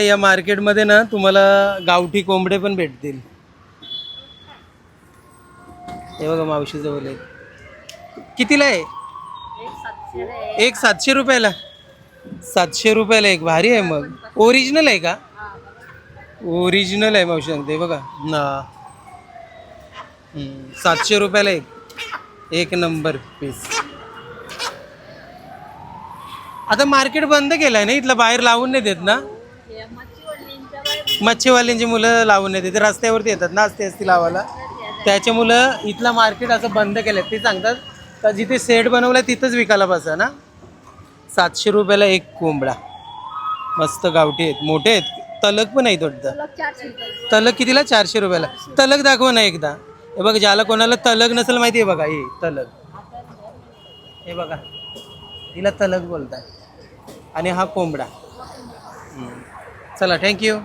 या मार्केटमध्ये ना तुम्हाला गावठी कोंबडे पण भेटतील. हे बघा मावशी जवळ आहे कितीला आहे? एक सातशे रुपयाला. सातशे रुपयाला एक. भारी आहे मग. ओरिजिनल आहे का? ओरिजिनल आहे मावशी सांगते. बघा. ना. सातशे रुपयाला एक. एक नंबर पीस आता मार्केट बंद केलं आहे ना? इथलं बाहेर लावून नाही देत ना? मच्छीवाल्यांची मुलं लावून नाही देते रस्त्यावरती येतात ना असते असती लावायला. त्याच्या मुलं इथलं मार्केट असं बंद केलं ते सांगतात का जिथे सेट बनवलं तिथंच विकायला बसा ना. सातशे रुपयाला एक कोंबडा. मस्त गावठी आहेत. मोठे आहेत. तलक पण आहेत वाटतं. तलक कितीला? चारशे रुपयाला. तलक दाखव ना एकदा. हे बघ ज्याला कोणाला तलक नसेल माहिती आहे बघा हे तलक. हे बघा. तिला तलक बोलतात आणि हा कोंबडा. चला थँक्यू